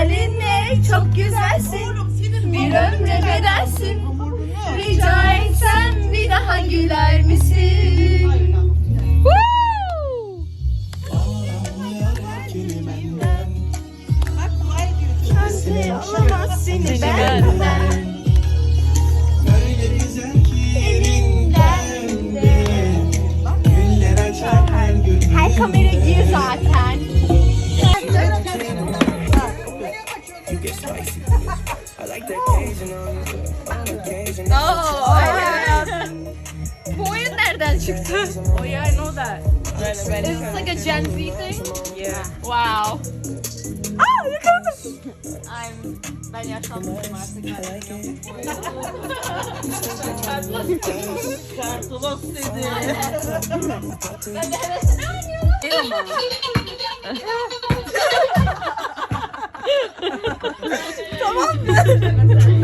halinle çok güzelsin. Bir ömre bedelsin. Rica etsem bir daha güler misin? Woo! Kimse alamaz seni benden. Öyle güzel ki elinden de Güller açar her gün Her kamera Bu oyun nereden çıktı? Oh yeah, I know that. Is this like a Gen Z thing? Yeah. Wow. Aa yakaladım. I'm, ben yaşlanmışım artık. Kartolos dedi. Ben de hevesini oynuyorum. 넘었네.